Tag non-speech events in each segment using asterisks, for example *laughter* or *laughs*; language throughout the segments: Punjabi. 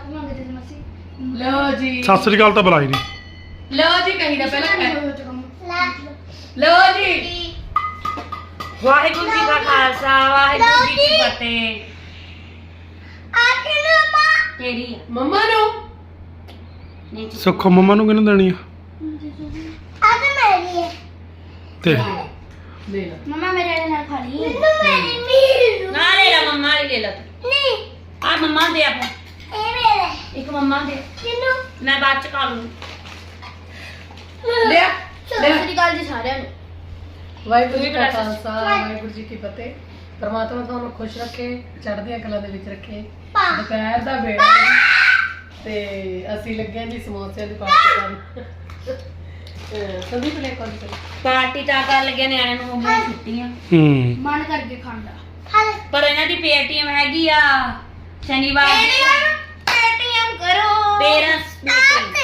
ਕੱਪ ਮੰਗਦੇ ਸੀ ਮਸੀ। ਲਓ ਜੀ। ਸਤਿ ਸ੍ਰੀ ਅਕਾਲ ਤਾਂ ਬੁਲਾਈ ਨਹੀਂ ਲਓ ਜੀ ਕਹੀਦਾ ਪਹਿਲਾਂ ਕਹਿ ਲਓ ਜੀ ਵਾਹਿਗੁਰੂ ਜੀ ਕਾ ਖਾਲਸਾ ਵਾਹਿਗੁਰੂ ਜੀ ਕੀ ਫਤਿਹ। ਤੇਰੀ ਆ? ਮੰਮਾ ਨੂੰ। ਨਹੀਂ ਜੀ। ਸੁੱਖ ਮੰਮਾ ਨੂੰ ਕਿਹਨੂੰ ਦੇਣੀ ਆ? ਤੇ ਲੈ ਲਓ ਮਮਾ ਮੇਰੇ ਨਾਲ ਖਾ ਲਈ। ਨਾ। ਲੈ ਲਾ ਮੰਮਾ ਲਈ ਲੈ ਲਾ। ਤੂੰ ਆ ਮੰਮਾ ਦੇ ਆਪਾਂ ਇੱਕ ਮੰਮਾ ਦੇ। ਮੈਂ ਬਾਅਦ ਚ ਖਾ ਲੂੰ ਲਿਆ। ਸਤਿ ਸ੍ਰੀ ਅਕਾਲ ਜੀ ਸਾਰਿਆਂ ਨੂੰ। ਵਾਹਿਗੁਰੂ ਜੀ ਕਾ ਖਾਲਸਾ ਵਾਹਿਗੁਰੂ ਜੀ ਕੀ ਫਤਿਹ। ਪਰਮਾਤਮਾ ਤੁਹਾਨੂੰ ਖੁਸ਼ ਰੱਖੇ ਚੜ੍ਹਦੀਆਂ ਕਲਾਂ ਦੇ ਵਿੱਚ ਰੱਖੇ। ਦੁਪਹਿਰ ਦਾ ਵੇਲਾ ਹੈ ਤੇ ਅਸੀਂ ਲੱਗੇ ਹਾਂ ਜੀ ਸਮੋਸਿਆਂ ਦੀ ਪਾਰਟੀ ਕਰਨ। ਅਹ ਸੰਦੀਪ ਨੇ ਕੋਲ ਪਾਰਟੀ ਤਾਂ ਕਰ ਲੱਗਿਆ ਨਿਆਣੇ ਨੂੰ ਹੋ ਗਈਆਂ ਛੁੱਟੀਆਂ। ਹੂੰ। ਮਨ ਕਰਕੇ ਖਾਂਦਾ ਪਰ ਇਹਨਾਂ ਦੀ ਪੇਟੀਐਮ ਹੈਗੀ ਆ ਸ਼ਨੀਵਾਰ ਦੀ। ਕਰੋ। ਪੇਰੈਂਟਸ ਮੀਟਿੰਗ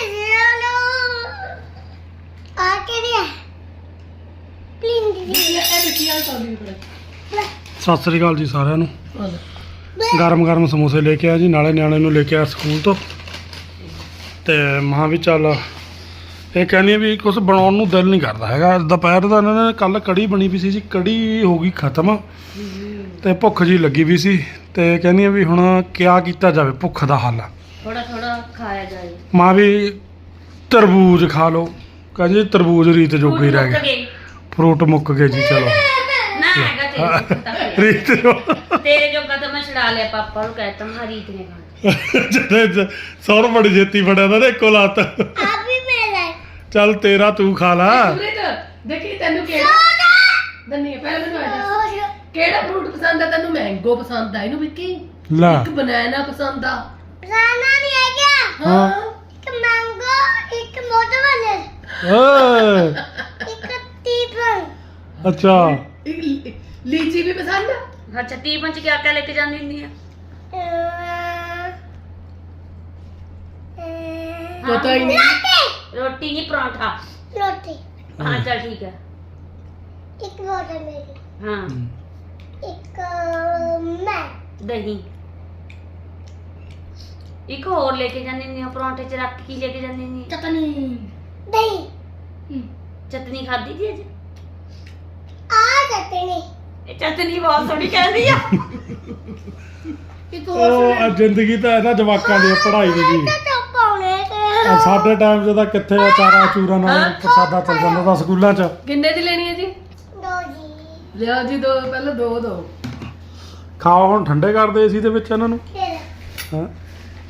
ਸਤਿ ਸ੍ਰੀ ਅਕਾਲ ਜੀ ਸਾਰਿਆਂ ਨੂੰ। ਗਰਮ ਗਰਮ ਸਮੋਸੇ ਲੈ ਕੇ ਆਇਆ ਜੀ ਨਾਲੇ ਨਿਆਣੇ ਨੂੰ ਲੈ ਕੇ ਆਇਆ ਸਕੂਲ ਤੋਂ। ਤੇ ਮਾਂ ਵੀ ਚੱਲ ਇਹ ਕਹਿੰਦੀ ਆ ਵੀ ਕੁਝ ਬਣਾਉਣ ਨੂੰ ਦਿਲ ਨਹੀਂ ਕਰਦਾ ਹੈਗਾ। ਦੁਪਹਿਰ ਦਾ ਇਹਨਾਂ ਨੇ ਕੱਲ ਕੜੀ ਬਣੀ ਵੀ ਸੀ ਜੀ ਕੜੀ ਹੋ ਗਈ ਖਤਮ। ਤੇ ਭੁੱਖ ਜੀ ਲੱਗੀ ਵੀ ਸੀ। ਤੇ ਕਹਿੰਦੀ ਆ ਵੀ ਹੁਣ ਕਿਆ ਕੀਤਾ ਜਾਵੇ ਭੁੱਖ ਦਾ ਹੱਲ। ਥੋੜਾ ਥੋੜਾ ਖਾਇਆ ਜਾਏ। ਮਾਂ ਵੀ ਤਰਬੂਜ ਖਾ ਲਓ। ਕਹਿੰਦੀ ਤਰਬੂਜ ਰੀਤ ਜੋਗੇ ਰਹਿ ਗਈ। ਫਰੂਟ ਮੁੱਕ ਗਏ ਜੀ ਚਲੋ। ਨਾ ਹੈਗਾ ਤੇਰੇ ਜੋਗਾ ਤਾਂ ਫਿਰ। ਰੀਤ ਜੋ ਤੇਰੇ ਜੋਗਾ ਤਾਂ ਮੈਂ ਛਡਾ ਲਿਆ ਪਾਪਾ ਨੂੰ ਕਹਿਤਾ ਮੈਂ ਹਰੀਤ ਨੇ ਖਾਣਾ। ਜਿਹੜੇ ਸੌਰ ਬੜੀ ਛੇਤੀ ਫੜਿਆ ਨਾ ਇੱਕੋ ਲੱਤ। ਚੱਲ ਤੇਰਾ ਤੂੰ ਖਾ ਲਾ। ਦੇਖੀ ਤੈਨੂੰ ਕਿਹੜਾ ਦੰਨੀ ਪਹਿਲਾਂ ਮੈਨੂੰ ਇਹ ਦੱਸ। ਕਿਹੜਾ ਫਰੂਟ ਪਸੰਦ ਆ? ਤੈਨੂੰ ਮੈਂਗੋ ਪਸੰਦ ਆ ਇਹਨੂੰ ਵਿੱਕੀ। ਲੈ। ਇੱਕ ਬਨਾਨਾ ਪਸੰਦ ਆ। ਹਾਂ ਹਾਂ ਓਏ ਅੱਛਾ ਇੱਕ ਲੀ- ਲੀਚੀ ਵੀ ਪਸੰਦ ਆ ਅੱਛਾ ਟੀ ਪੰਚ ਕਿਆ ਕਿਆ ਲੈ ਕੇ ਜਾਂਦੀ ਹੁੰਦੀ ਆ ਪਤਾ ਹੀ ਨਹੀਂ ਰੋਟੀ ਨਹੀਂ ਪਰੌਂਠਾ ਹਾਂ ਚੱਲ ਠੀਕ ਹੈ ਹਾਂ ਦਹੀਂ ਇੱਕ ਹੋਰ ਲੈ ਕੇ ਜਾਂਦੀ ਆ ਪਰੌਂਠੇ ਚ ਰੱਖ ਕੀ ਲੈ ਕੇ ਜਾਂਦੀ ਆ। ਚਟਨੀ। ਚਟਨੀ ਖਾਦੀ ਜੀ ਅੱਜ? ਇਹ ਚਟਨੀ ਬਹੁਤ ਸੋਹਣੀ ਕਹਿੰਦੀ ਆ। ਇੱਕ ਹੋਰ ਉਹ ਆ ਜ਼ਿੰਦਗੀ ਤਾਂ ਇਹਨਾਂ ਜਵਾਕਾਂ ਦੀ ਆ, ਪੜ੍ਹਾਈ ਦੀ ਜੀ ਆ ਸਾਡੇ ਟਾਈਮ 'ਚ ਤਾਂ ਕਿੱਥੇ ਆ ਚਾਰਾ ਚੂਰਾ ਨਾਲ ਪ੍ਰਸਾਦਾ ਚੱਲ ਜਾਂਦਾ ਤਾਂ ਸਕੂਲਾਂ 'ਚ। ਕਿੰਨੇ ਦੀ ਲੈਣੀ ਹੈ ਜੀ? ਲਿਆ ਜੀ ਦੋ ਪਹਿਲਾਂ ਦੋ ਦੋ। ਖਾਓ ਹੁਣ ਠੰਡੇ ਕਰਦੇ ਸੀ ਦੇ ਵਿੱਚ ਇਹਨਾਂ ਨੂੰ। ਹਾਂ?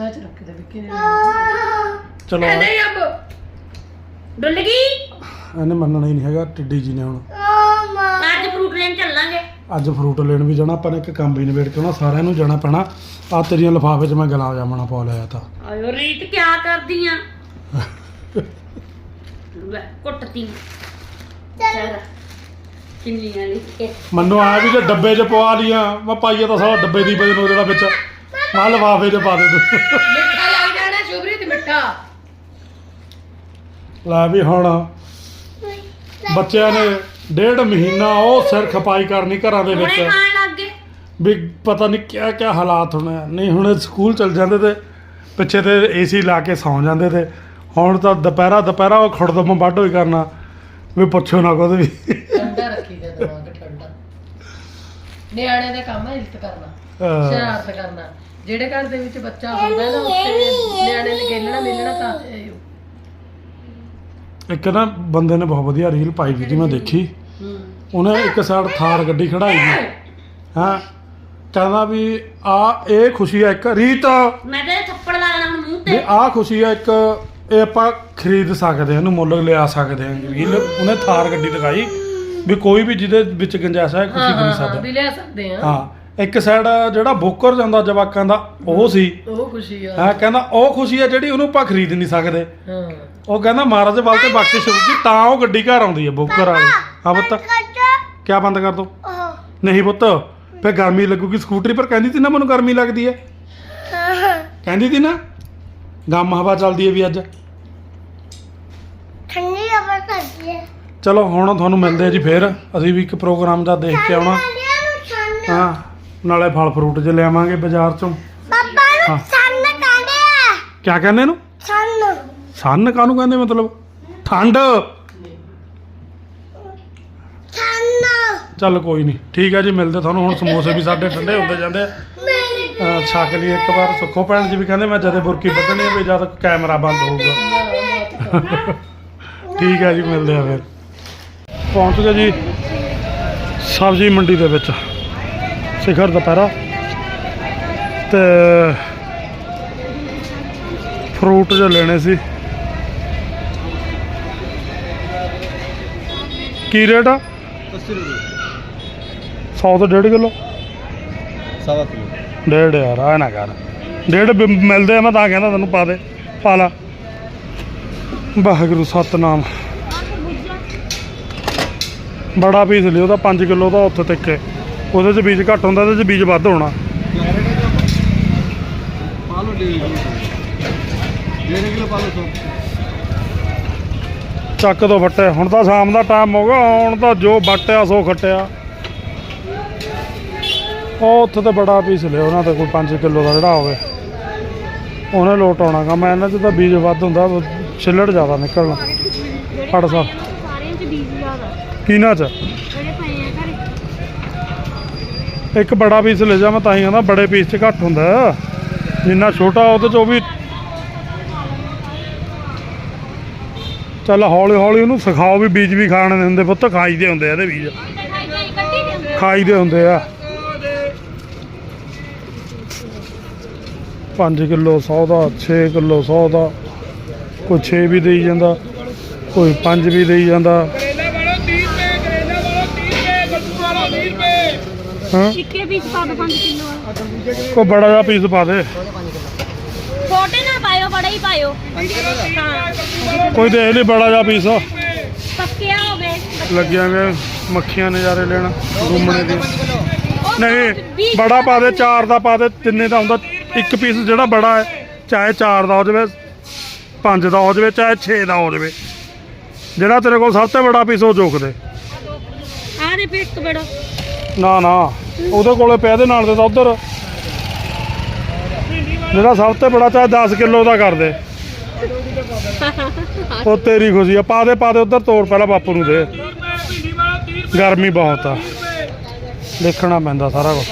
ਹਾਂ ਚ ਰੱਖ ਦੇ ਵਿੱਕੀ ਨੇ ਚਲੋ। ਇਹ ਨਹੀਂ ਅਬ ਡੁੱਲ ਗਈ? ਇਹਨੇ ਮੰਨਣਾ ਹੀ ਨਹੀਂ ਹੈਗਾ ਟਿੱਡੀ ਜੀ ਨੇ ਹੁਣ। ਅੱਜ ਫਰੂਟ ਲੈਣ ਚੱਲਾਂਗੇ। ਅੱਜ ਫਰੂਟ ਲੈਣ ਵੀ ਜਾਣਾ ਆਪਾਂ ਨੇ ਇੱਕ ਕੰਮ ਵੀ ਨਿਬੇੜ ਕੇ ਆਉਣਾ ਸਾਰਿਆਂ ਨੂੰ ਜਾਣਾ ਪੈਣਾ। ਆ ਤੇਰੀਆਂ ਲਿਫਾਫੇ 'ਚ ਮੈਂ ਗੁਲਾਬ ਜਾਮਣਾ ਪਾ ਲਿਆ ਤਾਂ। ਆਇਓ ਰੀਤ ਕਿਆ ਕਰਦੀ ਆ *laughs* ਲੈ ਕੁੱਟਤੀ ਚੱਲ। ਕਿੰਨੀਆਂ ਲਈ ਇਹ ਮੈਨੂੰ ਆ ਵੀ ਜੇ ਡੱਬੇ 'ਚ ਪਵਾ ਲੀਆਂ ਮੈਂ ਪਾਈਏ ਤਾਂ ਸਾਰਾ ਡੱਬੇ ਦੀ ਵਜਨ ਉਹਦੇ ਦਾ ਵਿੱਚ। ਮੈਂ ਲਿਫਾਫੇ 'ਚ ਪਾ ਦੇ ਤੂੰ। ਮਿੱਠਾ ਲੱਗ ਜਾਣਾ ਸ਼ੁਭਰੀਤ ਮਿੱਠਾ। ਲੈ ਵੀ ਹੁਣ ਬੱਚਿਆਂ ਨੇ ਡੇਢ ਮਹੀਨਾ ਉਹ ਸਿਰ ਖਪਾਈ ਕਰਨੀ ਘਰਾਂ ਦੇ ਹੁਣੇ ਵਿੱਚ ਖਾਣ ਲੱਗ ਗਏ। ਵੀ ਪਤਾ ਨਹੀਂ ਕਿਆ ਕਿਆ ਹਾਲਾਤ ਹੋਣੇ ਆ। ਨਹੀਂ ਹੁਣ ਸਕੂਲ ਚਲ ਜਾਂਦੇ ਤੇ ਪਿੱਛੇ ਤੇ ਏਸੀ ਲਾ ਕੇ ਸੌਂ ਜਾਂਦੇ ਤੇ ਹੁਣ ਤਾਂ ਦੁਪਹਿਰਾ ਦੁਪਹਿਰਾ ਉਹ ਖੁੜਦਮ ਵੱਢ ਹੋਈ ਕਰਨਾ। ਵੀ ਪੁੱਛੋ ਨਾ ਕੁਝ ਵੀ। ਠੰਡਾ ਰੱਖੀ ਦਾ ਦਿਮਾਗ ਠੰਡਾ। ਨਿਆਣੇ ਦਾ ਕੰਮ ਹੈ ਇੱਜ਼ਤ ਕਰਨਾ ਅਹ ਸ਼ਰਾਰਤ ਕਰਨਾ। ਜਿਹੜੇ ਘਰ ਦੇ ਵਿੱਚ ਬੱਚਾ ਹੁੰਦਾ ਨਾ ਉੱਥੇ ਨਿਆਣੇ ਨੇ ਖੇਲਣਾ ਮਿਲਣਾ ਤਾਂ ਇਹ- ਇੱਕ ਨਾ ਬੰਦੇ ਨੇ ਬਹੁਤ ਵਧੀਆ ਰੀਲ ਪਾਈ ਵੀ ਜੀ ਮੈਂ ਦੇਖੀ। ਹੂੰ। ਉਹਨੇ ਇੱਕ ਸਾਈਡ ਥਾਰ ਗੱਡੀ ਖੜਾਈ ਵੀ। ਹਾਂ? ਕਹਿੰਦਾ ਵੀ ਆ ਇਹ ਖੁਸ਼ੀ ਆ ਇੱਕ। ਰੀਤ! ਮੈਂ ਤੇ ਥੱਪੜ ਲਾ ਲੈਣਾ ਹੁਣ ਮੂੰਹ ਵੀ ਤੇ ਆ ਖੁਸ਼ੀ ਆ ਇੱਕ। ਇਹ ਆਪਾਂ ਖਰੀਦ ਸਕਦੇ ਹਾਂ ਇਹਨੂੰ ਮੁੱਲ ਲਿਆ ਸਕਦੇ ਹਾਂ ਰੀਲ ਉਹਨੇ ਥਾਰ ਗੱਡੀ ਦਿਖਾਈ ਵੀ ਕੋਈ ਵੀ ਜਿਹਦੇ ਵਿੱਚ ਗੁੰਜਾਇਸ਼ ਹੈ ਖੁਸ਼ੀ ਹਾਂ ਖਰੀਦ ਹਾਂ, ਸਕਦਾ ਵੀ ਲੈ ਸਕਦੇ ਆ। ਹਾਂ। ਇੱਕ ਸਾਈਡ ਜਿਹੜਾ ਬੋਕਰ ਜਾਂਦਾ ਜਵਾਕਾਂ ਦਾ ਉਹ ਸੀ। ਉਹ ਖੁਸ਼ੀ ਆ। ਹਾਂ ਕਹਿੰਦਾ ਉਹ ਖੁਸ਼ੀ ਆ ਜਿਹੜੀ ਉਹਨੂੰ ਆਪਾਂ ਖਰੀਦ ਨਹੀਂ ਸਕਦੇ। ਹਾਂ। ਉਹ ਕਹਿੰਦਾ ਮਹਾਰਾਜ ਵੱਲ ਤੇ ਬਖਸ਼ਿਸ਼ ਹੋਊਗੀ ਤਾਂ ਉਹ ਗੱਡੀ ਘਰ ਆਉਂਦੀ ਹੈ ਬੋਕਰ ਵਾਲੀ। ਹਾਂ ਪੁੱਤ। ਕਿਆ ਬੰਦ ਕਰ ਦੋ? ਨਹੀਂ ਪੁੱਤ ਫੇ ਗਰਮੀ ਲੱਗੂਗੀ ਸਕੂਟਰੀ ਪਰ ਕਹਿੰਦੀ ਸੀ ਨਾ ਮੈਨੂੰ ਗਰਮੀ ਲੱਗਦੀ ਹੈ ਕਹਿੰਦੀ ਸੀ ਨਾ ਗਮ ਹਵਾ ਚੱਲਦੀ ਹੈ ਵੀ ਅੱਜ। ਠੰਡੀ ਹਵਾ ਕਰਦੀ ਹੈ ਚਲੋ ਹੁਣ ਤੁਹਾਨੂੰ ਮਿਲਦੇ ਆ ਜੀ ਫੇਰ। ਅਸੀਂ ਵੀ ਇੱਕ ਪ੍ਰੋਗਰਾਮ ਦਾ ਦੇਖ ਕੇ ਆਉਣਾ। ਹਾਂ। ਨਾਲੇ ਫਲ ਫਰੂਟ ਜੇ ਲਿਆਵਾਂਗੇ ਬਾਜ਼ਾਰ ਚੋਂ। ਪਾਪਾ। ਨੂੰ ਸੰਨ ਕਹਿੰਦੇ ਆ। ਕਿਆ ਕਹਿੰਦੇ ਇਹਨੂੰ? ਸੰਨ। ਸੰਨ ਕਾਹਨੂੰ ਕਹਿੰਦੇ ਮਤਲਬ? ਠੰਡ। ਚੱਲ ਕੋਈ ਨਹੀਂ ਠੀਕ ਹੈ ਜੀ ਮਿਲਦੇ ਤੁਹਾਨੂੰ ਹੁਣ ਸਮੋਸੇ ਵੀ ਸਾਡੇ ਠੰਡੇ ਹੁੰਦੇ ਜਾਂਦੇ ਆ। ਛਕ ਲਈ ਇੱਕ ਵਾਰ ਸੁੱਖੋ ਭੈਣ ਜੀ ਵੀ ਕਹਿੰਦੇ ਮੈਂ ਜਦੇ ਬੁਰਕੀ ਵੱਢਣੀ ਵੀ ਜਦ ਕੈਮਰਾ ਬੰਦ ਹੋਊਗਾ। ਠੀਕ ਹੈ ਜੀ ਮਿਲਦੇ ਆ ਫਿਰ। ਪਹੁੰਚ ਗਏ ਜੀ ਸਬਜ਼ੀ ਮੰਡੀ ਦੇ ਵਿੱਚ। ਸਿਖਰ ਦੁਪਹਿਰਾ ਤੇ ਫਰੂਟ ਜੇ ਲੈਣੇ ਸੀ। ਕੀ ਰੇਟ ਆ? 80 ਰੁਪਏ। 100 ਤੋਂ 1.5 ਕਿਲੋ? ਸਵਾ ਕਿਲੋ। ਡੇਢ ਯਾਰ ਆ ਨਾ ਕਰ। ਡੇਢ ਮਿਲਦੇ ਆ ਮੈਂ ਤਾਂ ਕਹਿੰਦਾ ਤੈਨੂੰ ਪਾ ਦੇ ਪਾ ਲਾ। ਵਾਹਿਗੁਰੂ ਸਤਨਾਮ। ਬੜਾ ਪੀਸ ਲਿਓ ਤਾਂ 5 ਕਿਲੋ ਤਾਂ ਉੱਥੇ ਤੱਕ ਉਹਦੇ 'ਚ ਬੀਜ ਘੱਟ ਹੁੰਦਾ ਉਹਦੇ 'ਚ ਬੀਜ ਵੱਧ ਹੋਣਾ। ਚੱਕ ਤੋਂ ਫੱਟਿਆ ਹੁਣ ਤਾਂ ਸ਼ਾਮ ਦਾ ਟਾਈਮ ਹੋ ਗਿਆ ਹੁਣ ਤਾਂ ਜੋ ਵਟਿਆ ਸੋ ਖੱਟਿਆ। ਉਹ ਉੱਥੇ ਤਾਂ ਬੜਾ ਪੀਸ ਲਿਆ ਉਹਨਾਂ ਦਾ ਕੋਈ 5 ਕਿਲੋ ਦਾ ਜਿਹੜਾ ਹੋਵੇ। ਉਹਨੇ ਲੋਟ ਆਉਣਾ ਕੰਮ ਇਹਨਾਂ 'ਚ ਤਾਂ ਬੀਜ ਵੱਧ ਹੁੰਦਾ ਛਿੱਲੜ ਜ਼ਿਆਦਾ ਨਿਕਲਣਾ। ਫੜ ਸਾ। ਸਾਰਿਆਂ 'ਚ ਬੀਜ ਜ਼ਿਆਦਾ। ਕਿਨਾਂ 'ਚ? ਇੱਕ ਬੜਾ ਪੀਸ ਲੈ ਜਾ, ਮੈਂ ਤਾਂ ਹੀ ਕਹਿੰਦਾ ਬੜੇ ਪੀਸ 'ਚ ਘੱਟ ਹੁੰਦਾ। ਜਿੰਨਾ ਛੋਟਾ ਉਹਦੇ 'ਚ ਉਹ ਵੀ ਚੱਲ ਹੌਲੀ ਹੌਲੀ ਉਹਨੂੰ ਸਿਖਾਓ ਵੀ ਬੀਜ ਵੀ ਖਾਣ ਦੇ ਹੁੰਦੇ ਪੁੱਤ, ਖਾਈ ਦੇ ਹੁੰਦੇ ਆ ਇਹਦੇ ਬੀਜ। ਕੱਢੀ ਖਾਈ ਦੇ ਹੁੰਦੇ ਆ। 5 ਕਿਲੋ 100 ਦਾ 6 ਕਿਲੋ 100 ਦਾ, ਕੋਈ 6 ਵੀ ਦੇਈ ਜਾਂਦਾ, ਕੋਈ 5 ਵੀ ਦੇਈ ਜਾਂਦਾ। ਹਾਂ। ਇੱਕੇ ਪੀਸ ਪਾ ਦੋ 5 ਕਿਲੋ। ਕੋਈ ਬੜਾ ਜਿਹਾ ਪੀਸ ਪਾ ਦੇ। ਛੋਟੇ ਨਾ ਪਾਇਓ ਬੜਾ ਹੀ ਪਾਇਓ। ਹਾਂ। ਕੋਈ ਦੇਖ ਲਈ ਬੜਾ ਜਿਹਾ ਪੀਸ ਪੱਕਿਆ ਹੋਵੇ ਲੱਗਿਆ ਵੇ ਮੱਖੀਆਂ ਨਜ਼ਾਰੇ ਲੈਣ ਘੁੰਮਣੇ ਦੇ। ਉਹ ਨਹੀਂ ਵੀਹ ਬੜਾ ਪਾ ਦੇ ਚਾਰ ਦਾ ਪਾ ਦੇ ਤਿੰਨੇ ਦਾ ਹੁੰਦਾ। ਇੱਕ ਪੀਸ ਜਿਹੜਾ ਬੜਾ ਹੈ ਚਾਹੇ ਚਾਰ ਦਾ ਹੋ ਜਾਵੇ ਪੰਜ ਦਾ ਹੋ ਜਾਵੇ ਚਾਹੇ 6 ਦਾ ਹੋ ਜਾਵੇ। ਜਿਹੜਾ ਤੇਰੇ ਕੋਲ ਸਭ ਤੋਂ ਬੜਾ ਪੀਸ ਉਹ ਜੋਕ ਦੇ। ਆ ਦੇ ਪਿੱਕ ਬੜਾ। ਨਾ ਨਾ। ਉਹਦੇ ਕੋਲੇ ਪਿਆ ਦੇ ਨਾਲ ਦੇ ਤਾਂ ਉਧਰ। ਜਿਹੜਾ ਸਭ ਤੋਂ ਬੜਾ ਚਾਹੇ 10 ਕਿਲੋ ਦਾ ਕਰ ਦੇ। ਉਹ ਤੇਰੀ ਖੁਸ਼ੀ ਆ। ਪਾ ਦੇ ਪਾ ਦੇ ਉਧਰ ਤੋੜ ਪਹਿਲਾਂ ਬਾਪੂ ਨੂੰ ਦੇ। ਗਰਮੀ ਬਹੁਤ ਆ। ਦੇਖਣਾ ਪੈਂਦਾ ਸਾਰਾ ਕੁਝ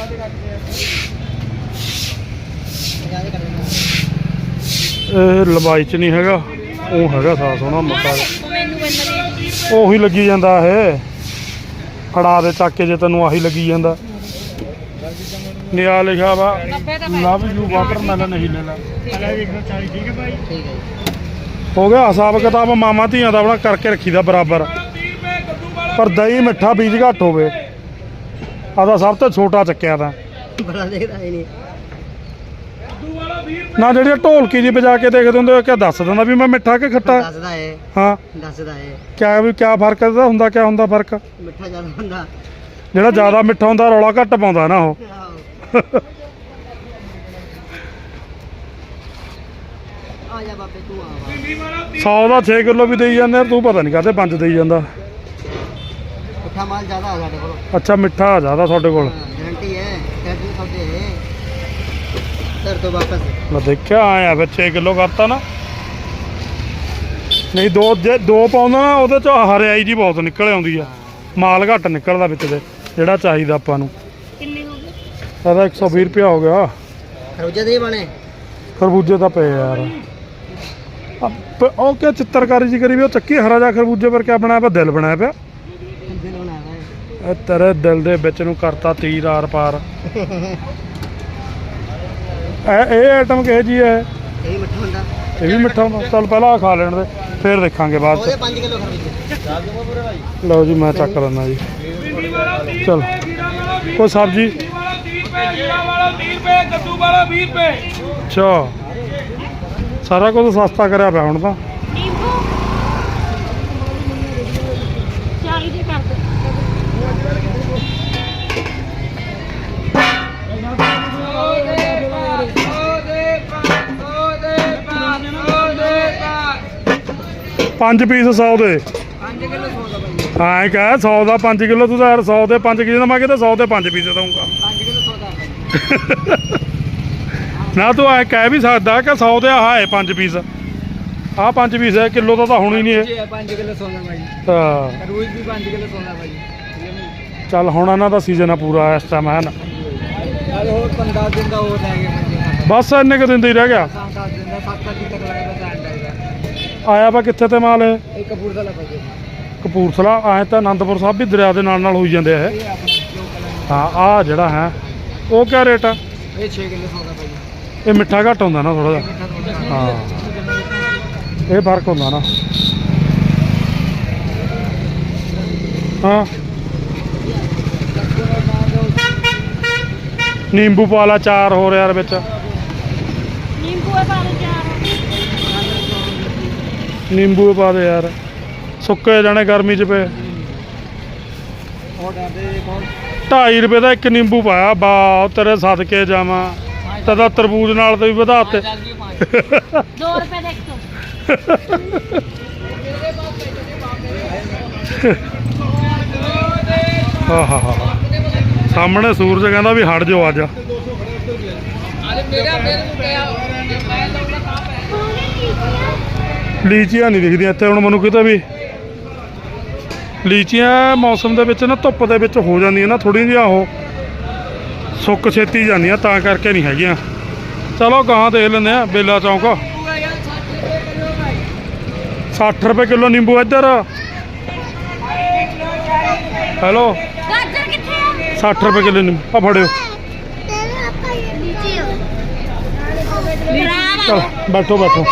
ਇਹ ਲੰਬਾਈ ਚ ਨਹੀਂ ਹੈਗਾ। ਉਹ ਹੈਗਾ ਸਾ ਸੋਹਣਾ ਦੇ ਉਹੀ ਲੱਗੀ ਜਾਂਦਾ ਇਹ। ਫੜਾ ਦੇ ਚੱਕ ਕੇ ਜੇ ਤੈਨੂੰ ਆਹੀ ਲੱਗੀ ਜਾਂਦਾ। ਨਿਆ ਲਿਖਿਆ ਵਾ ਲਵ ਯੂ ਵਾਟਰਮੈਲਨ ਹੀ ਲੈ ਲੈ। ਹੋ ਗਿਆ, ਹਿਸਾਬ ਕਿਤਾਬ ਮਾਮਾ ਧੀਆਂ ਦਾ ਆਪਣਾ ਕਰਕੇ ਰੱਖੀਦਾ ਬਰਾਬਰ। ਪਰ ਦਹੀਂ ਮਿੱਠਾ ਬੀਜ ਘੱਟ ਹੋਵੇ। ਆਦਾ ਸਭ ਤੋਂ ਛੋਟਾ ਚੱਕਿਆ ਤਾਂ। ਬੜਾ ਦੇਖਦਾ ਹੀ ਨਹੀਂ। ਨਾ ਜਿਹੜੀ ਢੋਲਕੀ ਜੀ ਵਜਾ ਕੇ ਦੇਖਦੇ ਹੁੰਦੇ ਕਿ ਦੱਸ ਦਿੰਦਾ ਵੀ ਮੈਂ ਮਿੱਠਾ ਕਿ ਖੱਟਾ? ਦੱਸਦਾ ਏ ਹਾਂ। ਫ਼ਰਕ ਇਹਦਾ ਹੁੰਦਾ ਕਿਆ ਹੁੰਦਾ ਫ਼ਰਕ? ਜਿਹੜਾ ਜ਼ਿਆਦਾ ਮਿੱਠਾ ਹੁੰਦਾ ਰੌਲਾ ਘੱਟ ਪਾਉਂਦਾ ਨਾ ਉਹ। ਆ ਦਾ 6 ਕਿਲੋ ਵੀ ਦੇਈ ਜਾਂਦੇ ਤੂੰ ਪਤਾ ਨਹੀਂ ਕਰਦੇ ਪੰਜ ਦੇਈ ਜਾਂਦਾ। ਮਿੱਠਾ ਮਾਲ ਜ਼ਿਆਦਾ ਆ ਸਾਡੇ ਕੋਲ। ਅੱਛਾ ਮਿੱਠਾ ਜ਼ਿਆਦਾ ਤੁਹਾਡੇ ਕੋਲ। कर दो वापस ਮੈਂ ਦੇਖਿਆ ਆਇਆ ਫਿਰ 6 ਕਿਲੋ ਕਰਤਾ ਨਾ ਨਹੀਂ ਦੋ ਜੇ ਦੋ ਪਾਉਂਦਾ ਨਾ ਉਹਦੇ ਚ ਹਰਿਆਈ ਜੀ ਬਹੁਤ ਨਿਕਲ ਆਉਂਦੀ ਆ ਮਾਲ ਘੱਟ ਨਿਕਲਦਾ ਵਿੱਚ ਦੇ ਜਿਹੜਾ ਚਾਹੀਦਾ ਆਪਾਂ ਨੂੰ ਕਿੰਨੇ ਹੋ ਗਏ ਇਹਦਾ 120 ਰੁਪਿਆ ਹੋ ਗਿਆ खरबूजा नहीं बने ਖਰਬੂਜੇ ਤਾਂ ਪਏ ਯਾਰ ਆ ਪ- ਉਹ ਕਿਆ ਚਿੱਤਰਕਾਰੀ ਜੀ ਕਰੀ ਵੀ ਉਹ ਚੱਕੀ ਹਰਾ ਜਾ ਖਰਬੂਜੇ ਪਰ ਕਿਆ ਬਣਾਇਆ ਪਿਆ ਦਿਲ ਬਣਾਇਆ ਪਿਆ दिल बना रहा है ਇਹ ਤੇਰੇ ਦਿਲ ਦੇ ਵਿੱਚ ਨੂੰ ਕਰਤਾ ਤੀਰ ਆਰ ਪਾਰ *laughs* ਇਹ ਇਹ ਆਈਟਮ ਕਿਹੋ ਜੀ ਹੈ? ਇਹ ਵੀ ਮਿੱਠਾ ਹੁੰਦਾ। ਇਹ ਵੀ ਮਿੱਠਾ ਹੁੰਦਾ। ਚਲ ਪਹਿਲਾਂ ਆਹ ਖਾ ਲੈਣ ਦੇ ਫਿਰ ਦੇਖਾਂਗੇ ਬਾਅਦ ਉਹਦੇ ਚ। ਲਓ ਜੀ ਮੈਂ ਚੱਕ ਲੈਣਾ ਜੀ। ਚਲ। ਕੋਈ ਸਬਜ਼ੀ। ਅੱਛਾ। ਸਾਰਾ ਕੁਝ ਸਸਤਾ ਕਰਿਆ ਪਿਆ ਹੁਣ ਤਾਂ। ਪੰਜ ਪੀਸ 100 ਦੇ। ਹਾਂ ਇਹ ਕਹੇ 100 ਦਾ 5 ਕਿਲੋ ਤੂੰ ਤਾਂ ਯਾਰ 100 ਦੇ 5 ਕਿਲੋ ਮੈਂ ਕਿਤੇ 100 ਦੇ 5 ਪੀਸ ਦਊਂਗਾ। ਨਾ ਤੂੰ ਐ ਕਹਿ ਵੀ ਸਕਦਾ ਕਿ 100 ਦੇ ਆਹ ਹੈ 5 ਪੀਸ। ਆਹ 5 ਪੀਸ ਹੈ ਕਿਲੋ ਦਾ ਤਾਂ ਹੋਣੀ ਨਹੀਂ ਇਹ 5 ਕਿਲੋ ਸੋਨਾ ਭਾਈ। ਤਾਂ ਰੋਜ਼ ਵੀ 5 ਕਿਲੋ ਸੋਨਾ ਭਾਈ। ਚੱਲ ਹੁਣ ਇਹਨਾਂ ਦਾ ਸੀਜ਼ਨ ਆ ਪੂਰਾ ਇਸ ਟਾਈਮ ਹੈ ਨਾ? ਹੋਰ 15 ਦਿਨ ਦਾ ਹੋਰ ਲੈ ਗਏ ਬਸ ਇੰਨੇ ਕੁ ਦਿਨ ਦਾ ਹੀ ਰਹਿ ਗਿਆ। 7 ਦਿਨ ਦਾ 7 ਦਿਨ ਤੱਕ ਲੱਗਦਾ ਆਇਆ ਵਾ ਕਿੱਥੇ ਤੇ ਮਾਲ ਇਹ? ਇਹ ਕਪੂਰਥਲਾ ਕਪੂਰਥਲਾ ਆਏ ਤਾਂ ਆਨੰਦਪੁਰ ਸਾਹਿਬ ਵੀ ਦਰਿਆ ਦੇ ਨਾਲ ਨਾਲ ਹੋਈ ਜਾਂਦੇ ਆ ਇਹ। ਇਹ ਆਪਣਾ ਲੋਕਲ ਹੈ ਹਾਂ ਆ ਜਿਹੜਾ ਹੈ ਉਹ ਕਿਆ ਰੇਟ ਆ? ਇਹ 6 ਕਿਲੋ ਸੋਨਾ ਭਾਈ। ਇਹ ਮਿੱਠਾ ਘੱਟ ਹੁੰਦਾ ਨਾ ਥੋੜਾ ਜਿਹਾ। ਮਿੱਠਾ ਥੋੜਾ ਹਾਂ। ਇਹ ਫ਼ਰਕ ਹੁੰਦਾ ਨਾ। ਹਾਂ। ਨਿੰਬੂ ਪਾ ਲਾ ਚਾਰ ਹੋਰ ਯਾਰ ਵਿੱਚ ਨਿੰਬੂ ਹੈ ਪਾ ਦੇ ਚਾਰ ਨਿੰਬੂ ਪਾ ਦੇ ਯਾਰ। ਸੁੱਕੇ ਜਾਣੇ ਗਰਮੀ ਚ ਪਏ। 2.5 ਰੁਪਏ ਦਾ ਇੱਕ ਨਿੰਬੂ ਪਾਇਆ। ਬਾ ਤੇਰੇ ਸਦਕੇ ਜਾਵਾਂ। ਤਦਾ ਤਰਬੂਜ ਨਾਲ ਤੇ ਵੀ ਵਧਾਤੇ 2 ਰੁਪਏ ਦੇ ਇੱਕ ਆਹ ਹਾ ਹਾ ਸਾਹਮਣੇ ਸੂਰਜ ਕਹਿੰਦਾ ਵੀ ਹਟ ਜਾਓ ਅੱਜ। ਲੀਚੀਆਂ ਨਹੀਂ ਦਿਖਦੀਆਂ ਇੱਥੇ ਹੁਣ ਮੈਨੂੰ ਕਿਤੇ ਵੀ ਲੀਚੀਆਂ ਮੌਸਮ ਦੇ ਵਿੱਚ ਨਾ ਧੁੱਪ ਦੇ ਵਿੱਚ ਹੋ ਜਾਂਦੀਆਂ ਨਾ ਥੋੜ੍ਹੀਆਂ ਜਿਹੀਆਂ ਉਹ ਸੁੱਕ ਛੇਤੀ ਜਾਂਦੀਆਂ ਤਾਂ ਕਰਕੇ ਨਹੀਂ ਹੈਗੀਆਂ। ਚਲੋ ਗਾਂ ਦੇਖ ਲੈਂਦੇ ਆ ਬੇਲਾ ਚੌਂਕ। 60 ਰੁਪਏ ਕਿਲੋ ਨਿੰਬੂ ਇੱਧਰ। ਹੈਲੋ। ਗਾਜਰ ਕਿੱਥੇ ਆ? 60 ਰੁਪਏ ਕਿਲੋ ਨਿੰਬੂ ਆ ਫੜਿਓ। ਚਲ ਬੈਠੋ ਬੈਠੋ।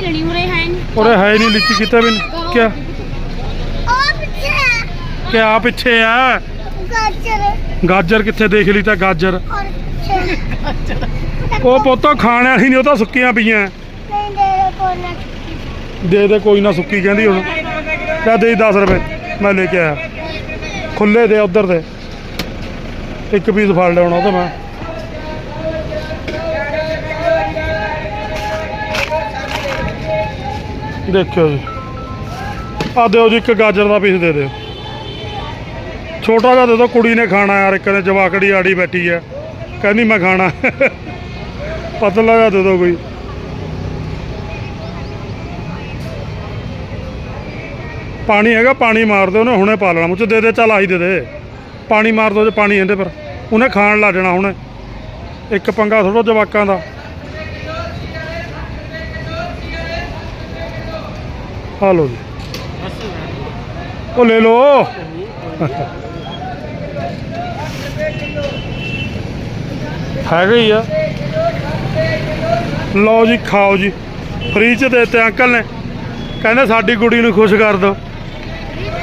ਮਿਲਣੀ ਉਰੇ ਹੈ ਨਹੀਂ। ਉਰੇ ਹੈ ਹੀ ਨਹੀਂ ਲੀਚੀ ਕਿਤੇ ਵੀ ਨਹੀਂ। ਕਿਆ? ਉਹ ਪਿੱਛੇ ਕਿਆ ਪਿੱਛੇ ਆ? ਗਾਜਰ। ਗਾਜਰ ਕਿੱਥੇ ਦੇਖ ਲਈ ਤਾਂ ਗਾਜਰ। ਔਰ ਪਿੱਛੇ ਉਹ ਪੁੱਤੋ ਖਾਣ ਵਾਲੀ ਨਹੀਂ ਉਹ ਤਾਂ ਸੁੱਕੀਆਂ ਪਈਆਂ। ਨਹੀਂ ਦੇ ਕੋਨਾ ਦੇ ਦੇ ਕੋਈ ਨਾ ਸੁੱਕੀ ਕਹਿੰਦੀ ਹੁਣ ਕਹ ਦੇ 10 ਰੁਪਏ ਮੈਂ ਲੈ ਕੇ ਆਇਆ। ਖੁੱਲੇ ਦੇ ਉਧਰ ਦੇ। ਇੱਕ ਪੀਸ ਫੜ ਲਿਆਉਣਾ ਉਹ ਤਾਂ ਮੈਂ ਦੇਖਿਓ ਜੀ। ਆ ਦਿਓ ਜੀ, ਇੱਕ ਗਾਜਰ ਦਾ ਪੀਸ ਦੇ ਦਿਓ। ਛੋਟਾ ਜਿਹਾ ਦੇ ਦਿਓ, ਕੁੜੀ ਨੇ ਖਾਣਾ ਯਾਰ, ਇੱਕ ਨੇ ਜਵਾਕੜੀ ਆੜੀ ਬੈਠੀ ਹੈ। ਕਹਿੰਦੀ ਮੈਂ ਖਾਣਾ। ਪਤਲਾ ਜਿਹਾ ਦੇ ਦਿਓ ਕੋਈ। ਪਾਣੀ ਹੈਗਾ, ਪਾਣੀ ਮਾਰ ਦਿਓ ਉਹਨੇ, ਹੁਣੇ ਪਾ ਲੈਣਾ। ਮੁੱਚ ਦੇ ਦੇ, ਚੱਲ ਆਈ ਦੇ ਦੇ। ਪਾਣੀ ਮਾਰ ਦਿਓ ਜੇ ਪਾਣੀ ਇਹਦੇ ਪਰ। ਉਹਨੇ ਖਾਣ ਲੱਗ ਜਾਣਾ ਹੁਣੇ। ਇੱਕ ਪੰਗਾ ਥੋੜਾ ਜਵਾਕਾਂ ਦਾ। ਆ ਲਓ ਜੀ। ਉਹ ਲੈ ਲਓ। ਹੈਗਾ ਹੀ ਆ। ਲਓ ਜੀ, ਖਾਓ ਜੀ। ਫ੍ਰੀ ਚ ਦੇ ਅੰਕਲ ਨੇ। ਕਹਿੰਦੇ ਸਾਡੀ ਕੁੜੀ ਨੂੰ ਖੁਸ਼ ਕਰ ਦਿਓ।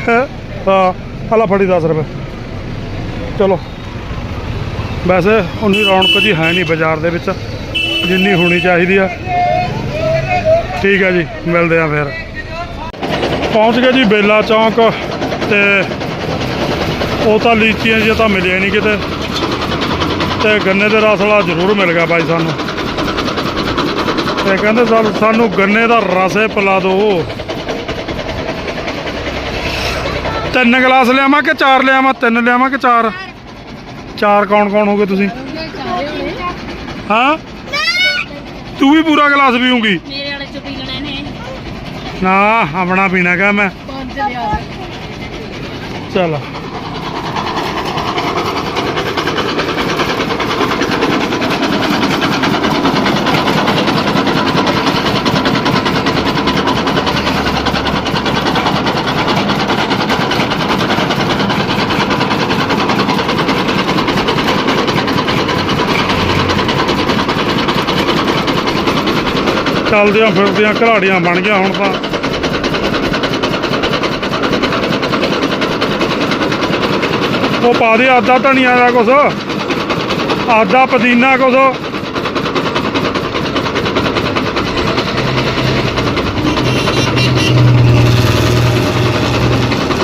ਹੈਂ? ਹਾਂ ਆਲਾ ਫੜੀ 10 ਰੁਪਏ। ਚਲੋ। ਵੈਸੇ ਉਨੀ ਰੌਣਕ ਜੀ ਹੈ ਨਹੀਂ ਬਾਜ਼ਾਰ ਦੇ ਵਿੱਚ। ਜਿੰਨੀ ਹੋਣੀ ਚਾਹੀਦੀ ਆ। ਠੀਕ ਆ ਜੀ, ਮਿਲਦੇ ਆ ਫਿਰ। ਪਹੁੰਚ ਗਏ ਜੀ ਬੇਲਾ ਚੌਂਕ ਤੇ ਉਹ ਤਾਂ ਲੀਚੀਆਂ ਜੀ ਤਾਂ ਮਿਲਿਆ ਨਹੀਂ ਕਿਤੇ। ਤੇ ਗੰਨੇ ਦੇ ਰਸ ਵਾਲਾ ਜ਼ਰੂਰ ਮਿਲ ਗਿਆ ਬਾਈ ਸਾਨੂੰ। ਤੇ ਕਹਿੰਦੇ ਸਾਨੂੰ- ਸਾਨੂੰ ਗੰਨੇ ਦਾ ਰਸੇ ਪਿਲਾ ਦਿਓ ਤਿੰਨ ਗਲਾਸ ਲਿਆਵਾਂ ਕਿ ਚਾਰ ਲਿਆਵਾਂ? ਤਿੰਨ ਲਿਆਵਾਂ ਕਿ ਚਾਰ? ਚਾਰ ਕੌਣ ਕੌਣ ਹੋਗੇ ਤੁਸੀਂ? ਹਾਂ ਤੂੰ ਵੀ ਪੂਰਾ ਗਲਾਸ ਪੀਉਂਗੀ ਮੇਰੇ ਵਾਲੇ ਚ ਪੀ ਲੈਣੇ ਨੇ ਨਾ ਆਪਣਾ ਪੀਣਾ ਗਾ ਮੈਂ? ਚਲ। ਚੱਲਦਿਆਂ ਫਿਰਦਿਆਂ ਘਰਾੜੀਆਂ ਬਣ ਗਿਆ ਹੁਣ ਤਾਂ। ਉਹ ਪਾ ਦੇ ਆਦਾ ਧਨੀਆ ਦਾ ਕੁਛ ਆਦਾ ਪੁਦੀਨਾ ਕੁਛ।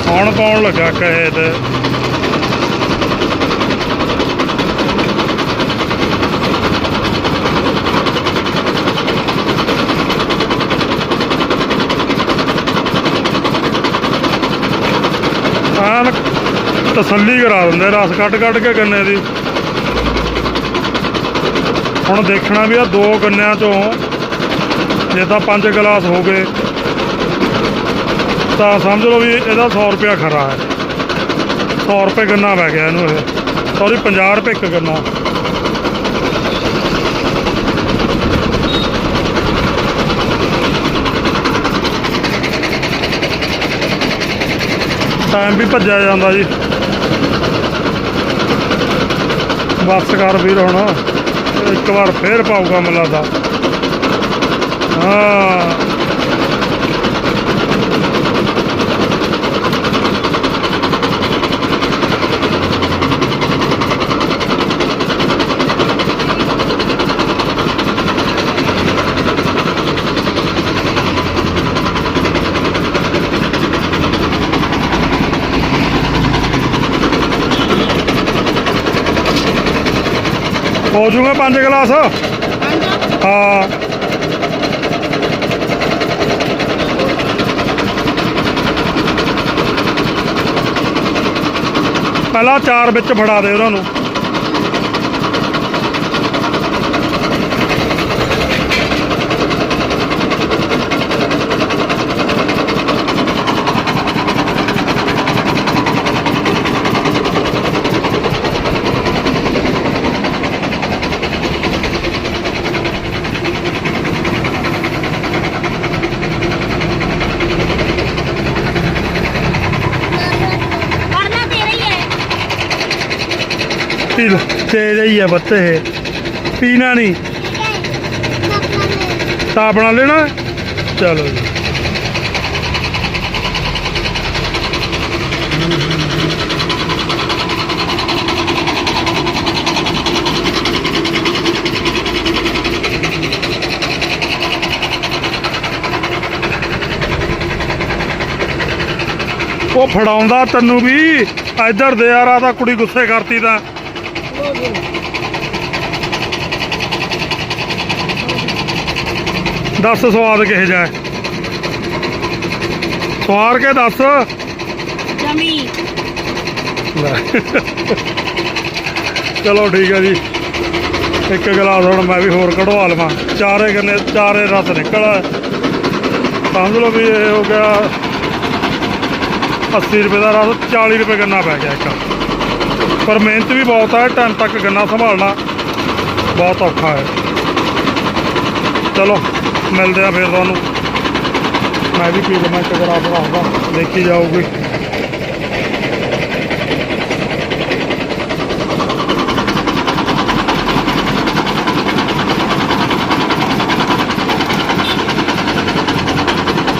ਹੁਣ ਪਾਉਣ ਲੱਗਾ ਕਹੇ ਤੇ। ਆਨ ਤਸੱਲੀ ਕਰਾ ਦਿੰਦੇ, ਰਸ ਕੱਢ ਕੱਢ ਕੇ ਗੰਨੇ ਦੀ। ਹੁਣ ਦੇਖਣਾ ਵੀ ਆ ਦੋ ਗੰਨਿਆਂ ਚੋਂ ਜੇ ਤਾਂ ਪੰਜ ਗਲਾਸ ਹੋ ਗਏ, ਤਾਂ ਸਮਝ ਲਓ ਵੀ ਇਹਦਾ 100 ਰੁਪਿਆ ਖਰਾ ਹੈ। 100 ਰੁਪਏ ਗੰਨਾ ਪੈ ਗਿਆ ਇਹਨੂੰ ਇਹ। ਸੌਰੀ 50 ਰੁਪਏ ਇੱਕ ਗੰਨਾ। ਟਾਈਮ ਵੀ ਭੱਜਿਆ ਜਾਂਦਾ ਜੀ। ਬਸ ਕਰ ਵੀਰ ਹੁਣ। ਇੱਕ ਵਾਰ ਫੇਰ ਪਾਊਗਾ ਮੈਨੂੰ ਦਾ। ਹਾਂ। ਹੋ ਜੂਗਾ ਪੰਜ ਗਲਾਸ। ਹਾਂ। ਪਹਿਲਾਂ ਚਾਰ ਵਿੱਚ ਫੜਾ ਦੇ ਉਹਨਾਂ ਨੂੰ ਕਰਨਾ ਤੇਰਾ ਹੀ ਹੈ ਪੀ ਲੈ ਤੇਜ ਹੀ ਆ ਬੱਤੇ ਇਹ। ਪੀਣਾ ਨਹੀਂ। ਤਾਂ ਆਪਣਾ ਲੈਣਾ? ਚਲੋ ਉਹ ਫੜਾਉਂਦਾ ਤੈਨੂੰ ਵੀ। ਇੱਧਰ ਦੇ ਯਾਰ ਆ ਤਾਂ ਕੁੜੀ ਗੁੱਸੇ ਕਰਤੀ ਤਾਂ। ਦੱਸ ਸਵਾਦ ਕਿਹੋ ਜਿਹਾ ਹੈ? ਸਵਾਰ ਕੇ ਦੱਸ ਜਮੀ। ਚਲੋ ਠੀਕ ਹੈ ਜੀ ਇੱਕ ਗਲਾਸ ਹੁਣ ਮੈਂ ਵੀ ਹੋਰ ਕਢਵਾ ਲਵਾਂ ਚਾਰੇ ਗੰਨੇ ਚਾਰੇ ਰਸ ਨਿਕਲ। ਸਮਝ ਲਓ ਵੀ ਇਹ ਹੋ ਗਿਆ 80 ਰੁਪਏ ਦਾ ਰਸ 40 ਰੁਪਏ ਗੰਨਾ ਪੈ ਗਿਆ ਇੱਕ ਪਰ ਮਿਹਨਤ ਵੀ ਬਹੁਤ ਹੈ ਟਾਈਮ ਤੱਕ ਗੰਨਾ ਸੰਭਾਲਣਾ ਬਹੁਤ ਔਖਾ ਹੈ। ਚਲੋ, ਮਿਲਦੇ ਆ ਫਿਰ ਤੁਹਾਨੂੰ। ਮੈਂ ਵੀ ਪੀ ਲਵਾਂ ਇੱਕ ਗਲਾਸ ਰੱਖਦਾ, ਦੇਖੀ ਜਾਊਗੀ।